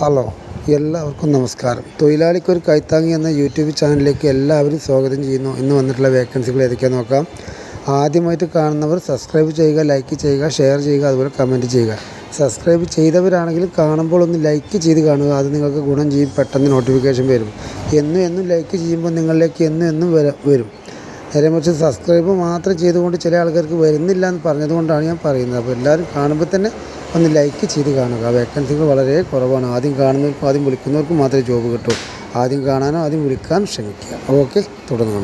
Hello എല്ലാവർക്കും നമസ്കാരം. തൊഴിലാളിക്കൊരു കൈത്താങ്ങി എന്ന യൂട്യൂബ് ചാനലിലേക്ക് എല്ലാവരും സ്വാഗതം ചെയ്യുന്നു. ഇന്ന് വന്നിട്ടുള്ള വേക്കൻസികൾ ഏതൊക്കെയാണെന്ന് നോക്കാം. ആദ്യമായിട്ട് കാണുന്നവർ സബ്സ്ക്രൈബ് ചെയ്യുക ലൈക്ക് ചെയ്യുക ഷെയർ ചെയ്യുക അതുപോലെ കമന്റ് ചെയ്യുക. സബ്സ്ക്രൈബ് ചെയ്തവരാണെങ്കിൽ കാണുമ്പോൾ ഒന്ന് ലൈക്ക് ചെയ്ത് കാണുക. അത് നിങ്ങൾക്ക് ഗുണം ചെയ്യും പെട്ടെന്ന് നോട്ടിഫിക്കേഷൻ വരും. എന്നും എന്നും ലൈക്ക് ചെയ്യുമ്പോൾ നിങ്ങളിലേക്ക് എന്നും എന്നും വര. നേരെ മറിച്ച് സബ്സ്ക്രൈബ് മാത്രം ചെയ്തുകൊണ്ട് ചില ആൾക്കാർക്ക് വരുന്നില്ല എന്ന് പറഞ്ഞതുകൊണ്ടാണ് ഞാൻ പറയുന്നത്. അപ്പോൾ എല്ലാവരും കാണുമ്പോൾ തന്നെ ഒന്ന് ലൈക്ക് ചെയ്ത് കാണുക. വേക്കൻസികൾ വളരെ കുറവാണ്. ആദ്യം കാണുന്നവർക്കും ആദ്യം വിളിക്കുന്നവർക്കും മാത്രമേ ജോബ് കിട്ടൂ. ആദ്യം കാണാനോ ആദ്യം വിളിക്കാനും ശ്രമിക്കുക. ഓക്കെ തുടർന്ന്